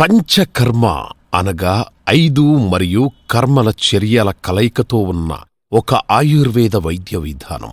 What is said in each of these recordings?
పంచకర్మ అనగా ఐదు మరియు కర్మల చర్యల కలయికతో ఉన్న ఒక ఆయుర్వేద వైద్య విధానం.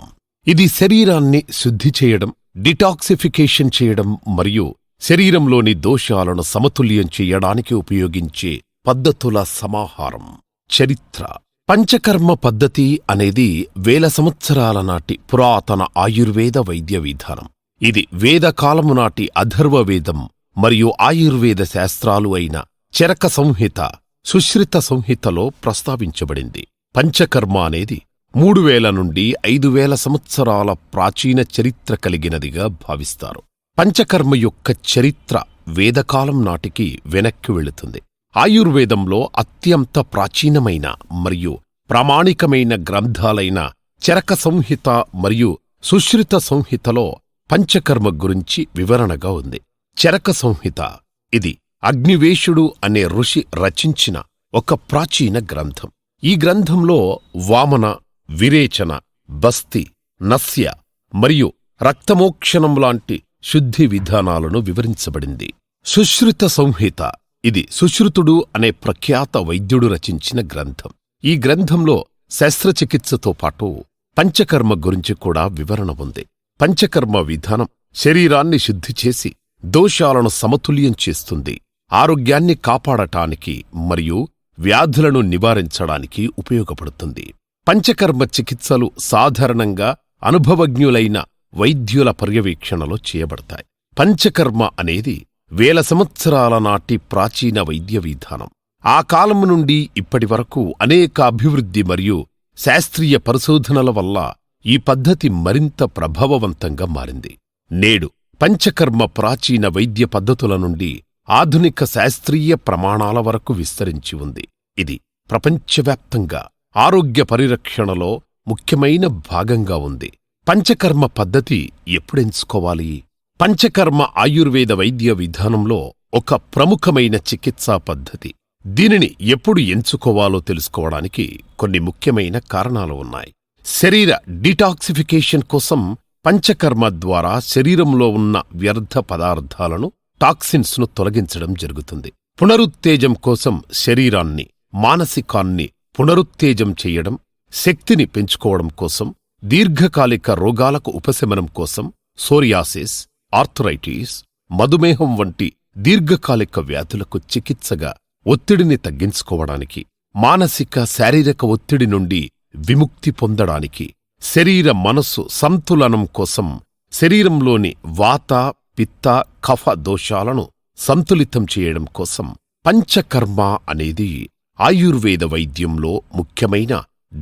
ఇది శరీరాన్ని శుద్ధి చేయడం డిటాక్సిఫికేషన్ చేయడం మరియు శరీరంలోని దోషాలను సమతుల్యం చేయడానికి ఉపయోగించే పద్ధతుల సమాహారం. చరిత్ర. పంచకర్మ పద్ధతి అనేది వేల సంవత్సరాల నాటి పురాతన ఆయుర్వేద వైద్య విధానం. ఇది వేదకాలము నాటి అధర్వవేదం మరియు ఆయుర్వేద శాస్త్రాలు అయిన చరక సంహిత సుశ్రిత సంహితలో ప్రస్తావించబడింది. పంచకర్మ అనేది మూడు వేల నుండి ఐదు వేల సంవత్సరాల ప్రాచీన చరిత్ర కలిగినదిగా భావిస్తారు. పంచకర్మ యొక్క చరిత్ర వేదకాలం నాటికి వెనక్కి వెళుతుంది. ఆయుర్వేదంలో అత్యంత ప్రాచీనమైన మరియు ప్రామాణికమైన గ్రంథాలైన చరక సంహిత మరియు సుశ్రిత సంహితలో పంచకర్మ గురించి వివరణగా ఉంది. చరక సంహిత. ఇది అగ్నివేశుడు అనే ఋషి రచించిన ఒక ప్రాచీన గ్రంథం. ఈ గ్రంథంలో వామన విరేచన బస్తి నస్య మరియు రక్తమోక్షణం లాంటి శుద్ధి విధానాలను వివరించబడింది. సుశ్రుత సంహిత. ఇది సుశ్రుతుడు అనే ప్రఖ్యాత వైద్యుడు రచించిన గ్రంథం. ఈ గ్రంథంలో శస్త్రచికిత్సతో పాటు పంచకర్మ గురించి కూడా వివరణ ఉంది. పంచకర్మ విధానం శరీరాన్ని శుద్ధి చేసి దోషాలను సమతుల్యం చేస్తుంది. ఆరోగ్యాన్ని కాపాడటానికి మరియు వ్యాధులను నివారించడానికి ఉపయోగపడుతుంది. పంచకర్మ చికిత్సలు సాధారణంగా అనుభవజ్ఞులైన వైద్యుల పర్యవేక్షణలో చేయబడతాయి. పంచకర్మ అనేది వేల సంవత్సరాల నాటి ప్రాచీన వైద్య విధానం. ఆ కాలము నుండి ఇప్పటి వరకు అనేక అభివృద్ధి మరియు శాస్త్రీయ పరిశోధనల వల్ల ఈ పద్ధతి మరింత ప్రభావవంతంగా మారింది. నేడు పంచకర్మ ప్రాచీన వైద్య పద్ధతుల నుండి ఆధునిక శాస్త్రీయ ప్రమాణాల వరకు విస్తరించి ఉంది. ఇది ప్రపంచవ్యాప్తంగా ఆరోగ్య పరిరక్షణలో ముఖ్యమైన భాగంగా ఉంది. పంచకర్మ పద్ధతి ఎప్పుడెంచుకోవాలి పంచకర్మ ఆయుర్వేద వైద్య విధానంలో ఒక ప్రముఖమైన చికిత్సా పద్ధతి. దీనిని ఎప్పుడు ఎంచుకోవాలో తెలుసుకోవడానికి కొన్ని ముఖ్యమైన కారణాలు ఉన్నాయి. శరీర డిటాక్సిఫికేషన్ కోసం పంచకర్మ ద్వారా శరీరంలో ఉన్న వ్యర్థ పదార్థాలను టాక్సిన్స్ను తొలగించడం జరుగుతుంది. పునరుత్తేజం కోసం శరీరాన్ని మానసికాన్ని పునరుత్తేజం చేయడం శక్తిని పెంచుకోవడం కోసం దీర్ఘకాలిక రోగాలకు ఉపశమనం కోసం సోరియాసిస్ ఆర్థరైటిస్ మధుమేహం వంటి దీర్ఘకాలిక వ్యాధులకు చికిత్సగా ఒత్తిడిని తగ్గించుకోవడానికి మానసిక శారీరక ఒత్తిడి నుండి విముక్తి పొందడానికి శరీర మనస్సు సంతులనం కోసం శరీరంలోని వాత పిత్త కఫ దోషాలను సంతులితం చేయడం కోసం పంచకర్మ అనేది ఆయుర్వేద వైద్యంలో ముఖ్యమైన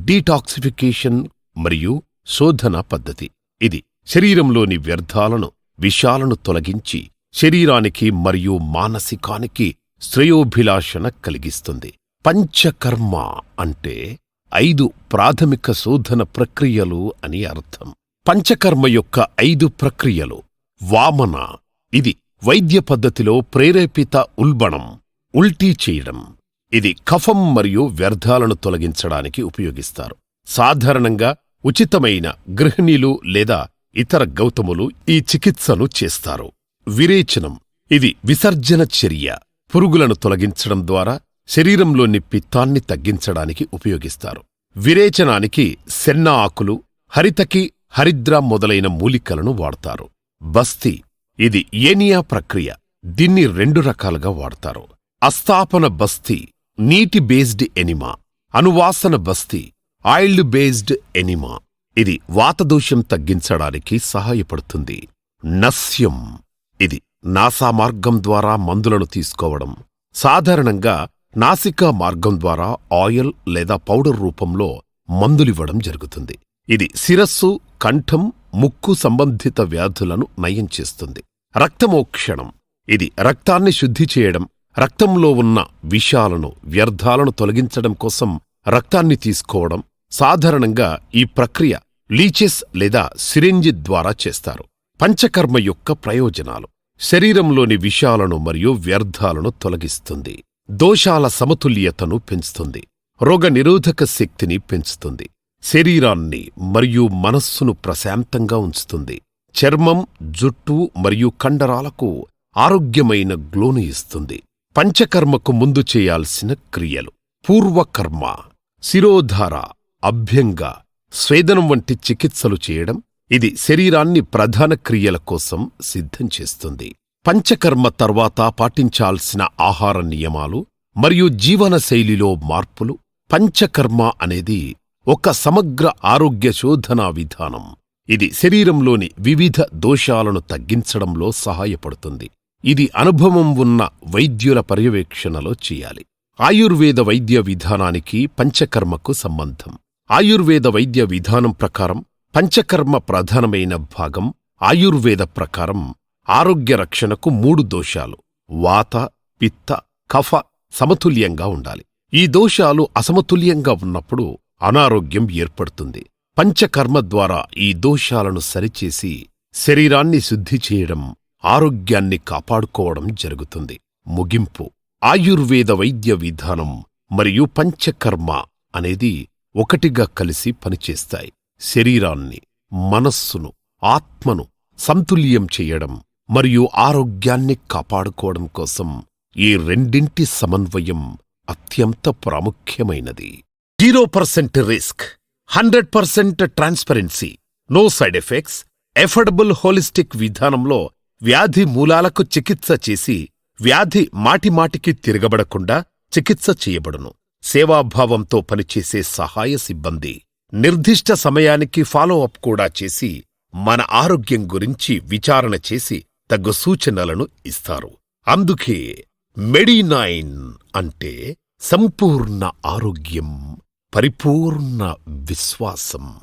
డీటాక్సిఫికేషన్ మరియు శోధన పద్ధతి. ఇది శరీరంలోని వ్యర్థాలను విషాలను తొలగించి శరీరానికి మరియు మానసికానికి శ్రేయోభిలాషణ కలిగిస్తుంది. పంచకర్మ అంటే ఐదు ప్రాథమిక శోధన ప్రక్రియలు అని అర్థం. పంచకర్మ యొక్క ఐదు ప్రక్రియలు. వామన ఇది వైద్య పద్ధతిలో ప్రేరేపిత ఉల్బణం ఉల్టీ చేయడం. ఇది కఫం మరియు వ్యర్థాలను తొలగించడానికి ఉపయోగిస్తారు. సాధారణంగా ఉచితమైన గృహిణీలు లేదా ఇతర గౌతములు ఈ చికిత్సను చేస్తారు. విరేచనం ఇది విసర్జన చర్య. పురుగులను తొలగించడం ద్వారా శరీరంలోని పిత్తాన్ని తగ్గించడానికి ఉపయోగిస్తారు. విరేచనానికి సెన్న ఆకులు హరితకి హరిద్ర మొదలైన మూలికలను వాడతారు. బస్తీ ఇది ఏనియా ప్రక్రియ. దీన్ని రెండు రకాలుగా వాడతారు. అస్థాపన బస్తీ నీటి బేస్డ్ ఎనిమా. అనువాసన బస్తీ ఆయిల్డ్ బేస్డ్ ఎనిమా. ఇది వాతదోషం తగ్గించడానికి సహాయపడుతుంది. నస్యం ఇది నాసా మార్గం ద్వారా మందులను తీసుకోవడం. సాధారణంగా నాసికా మార్గం ద్వారా ఆయిల్ లేదా పౌడర్ రూపంలో మందులివ్వడం జరుగుతుంది. ఇది శిరస్సు కంఠం ముక్కు సంబంధిత వ్యాధులను నయం చేస్తుంది. రక్తమోక్షణం. ఇది రక్తాన్ని శుద్ధి చేయడం రక్తంలో ఉన్న విషాలను వ్యర్థాలను తొలగించడం కోసం రక్తాన్ని తీసుకోవడం సాధారణంగా ఈ ప్రక్రియ లీచెస్ లేదా సిరింజి ద్వారా చేస్తారు. పంచకర్మ యొక్క ప్రయోజనాలు. శరీరంలోని విషాలను మరియు వ్యర్థాలను తొలగిస్తుంది. దోషాల సమతుల్యతను పెంచుతుంది. రోగనిరోధక శక్తిని పెంచుతుంది. శరీరాన్ని మరియు మనస్సును ప్రశాంతంగా ఉంచుతుంది. చర్మం జుట్టు మరియు కండరాలకు ఆరోగ్యమైన గ్లోను ఇస్తుంది. పంచకర్మకు ముందు చేయాల్సిన క్రియలు. పూర్వకర్మ శిరోధార అభ్యంగ స్వేదనం వంటి చికిత్సలు చేయడం ఇది శరీరాన్ని ప్రధాన క్రియల కోసం సిద్ధం చేస్తుంది. పంచకర్మ తర్వాత పాటించాల్సిన ఆహార నియమాలు మరియు జీవన శైలిలో మార్పులు పంచకర్మ అనేది ఒక సమగ్ర ఆరోగ్య శోధనా విధానం. ఇది శరీరంలోని వివిధ దోషాలను తగ్గించడంలో సహాయపడుతుంది. ఇది అనుభవం ఉన్న వైద్యుల పర్యవేక్షణలో చేయాలి. ఆయుర్వేద వైద్య విధానానికి పంచకర్మకు సంబంధం. ఆయుర్వేద వైద్య విధానం ప్రకారం పంచకర్మ ప్రధానమైన భాగం ఆయుర్వేద ప్రకారం ఆరోగ్య రక్షణకు మూడు దోషాలు. వాత పిత్త కఫ సమతుల్యంగా ఉండాలి. ఈ దోషాలు అసమతుల్యంగా ఉన్నప్పుడు అనారోగ్యం ఏర్పడుతుంది. పంచకర్మ ద్వారా ఈ దోషాలను సరిచేసి శరీరాన్ని శుద్ధి చేయడం ఆరోగ్యాన్ని కాపాడుకోవడం జరుగుతుంది. ముగింపు. ఆయుర్వేద వైద్య విధానం మరియు పంచకర్మ అనేది ఒకటిగా కలిసి పనిచేస్తాయి. శరీరాన్ని మనస్సును ఆత్మను సంతుల్యం చేయడం మరియు ఆరోగ్యాన్ని కాపాడుకోవడం కోసం ఈ రెండింటి సమన్వయం అత్యంత ప్రాముఖ్యమైనది. Zero percent risk hundred percent transparency no side effects affordable holistic విధానంలో వ్యాధి మూలాలకు చికిత్స చేసి వ్యాధి మాటిమాటికి తిరగబడకుండా చికిత్స చేయబడును. సేవాభావంతో పనిచేసే సహాయ సిబ్బంది నిర్దిష్ట సమయానికి ఫాలో అప్ కూడా చేసి మన ఆరోగ్యం గురించి విచారణ చేసి తగు సూచనలను ఇస్తారు. అందుకే మెడినైన్ అంటే సంపూర్ణ ఆరోగ్యం పరిపూర్ణ విశ్వాసం.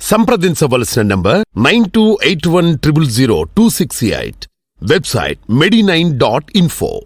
సంప్రదించవలసిన number nine two eight one triple zero two six eight. Website Medinine dot info.